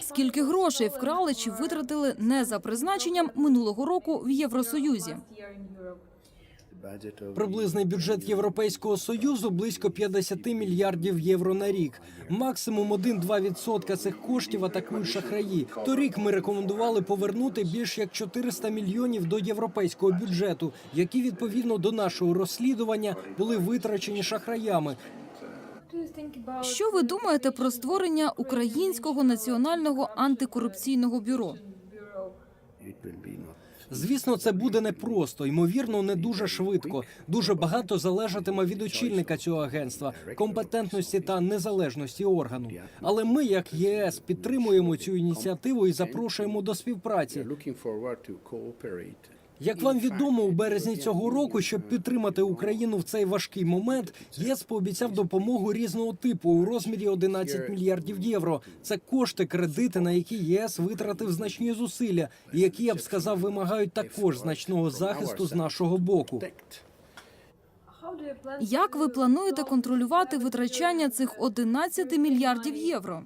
Скільки грошей вкрали чи витратили не за призначенням минулого року в Євросоюзі? Приблизний бюджет Європейського союзу близько 50 мільярдів євро на рік. Максимум 1-2% цих коштів атакують шахраї. Торік ми рекомендували повернути більш як 400 мільйонів до європейського бюджету, які відповідно до нашого розслідування були витрачені шахраями. Що ви думаєте про створення українського національного антикорупційного бюро? Звісно, це буде непросто, ймовірно, не дуже швидко. Дуже багато залежатиме від очільника цього агентства, компетентності та незалежності органу. Але ми, як ЄС, підтримуємо цю ініціативу і запрошуємо до співпраці. Як вам відомо, у березні цього року, щоб підтримати Україну в цей важкий момент, ЄС пообіцяв допомогу різного типу у розмірі 11 мільярдів євро. Це кошти, кредити, на які ЄС витратив значні зусилля, і які я б сказав, вимагають також значного захисту з нашого боку. Як ви плануєте контролювати витрачання цих 11 мільярдів євро?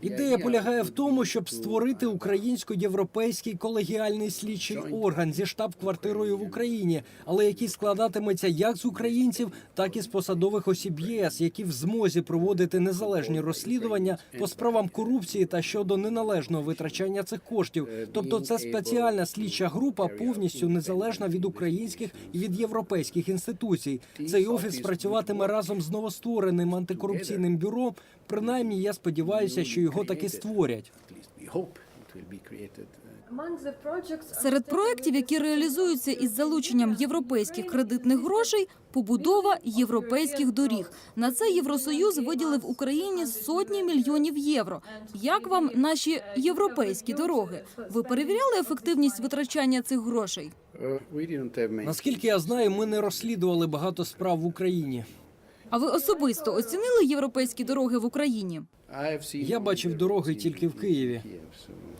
Ідея полягає в тому, щоб створити українсько-європейський колегіальний слідчий орган зі штаб-квартирою в Україні, але який складатиметься як з українців, так і з посадових осіб ЄС, які в змозі проводити незалежні розслідування по справам корупції та щодо неналежного витрачання цих коштів. Тобто, це спеціальна слідча група, повністю незалежна від українських і від європейських інституцій. Цей офіс працюватиме разом з новоствореним антикорупційним бюро. Принаймні, я сподіваюся, що його таки створять. Uh, Серед проєктів, які реалізуються із залученням європейських кредитних грошей, побудова європейських доріг. На це Євросоюз виділив Україні сотні мільйонів євро. Як вам наші європейські дороги? Ви перевіряли ефективність витрачання цих грошей? Uh. Наскільки я знаю, ми не розслідували багато справ в Україні. А ви особисто оцінили європейські дороги в Україні? Я бачив дороги тільки в Києві.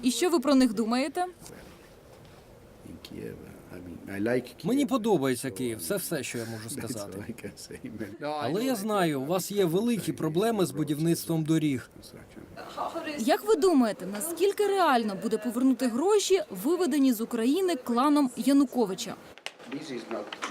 І що ви про них думаєте? Мені подобається Київ. Це все, що я можу сказати. Але я знаю, у вас є великі проблеми з будівництвом доріг. Як ви думаєте, наскільки реально буде повернути гроші, виведені з України кланом Януковича?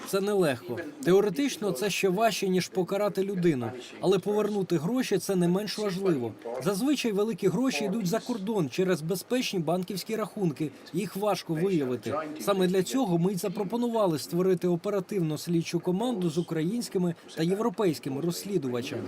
Це нелегко. Теоретично це ще важче ніж покарати людину, але повернути гроші це не менш важливо. Зазвичай великі гроші йдуть за кордон через безпечні банківські рахунки. Їх важко виявити. Саме для цього ми й запропонували створити оперативну слідчу команду з українськими та європейськими розслідувачами.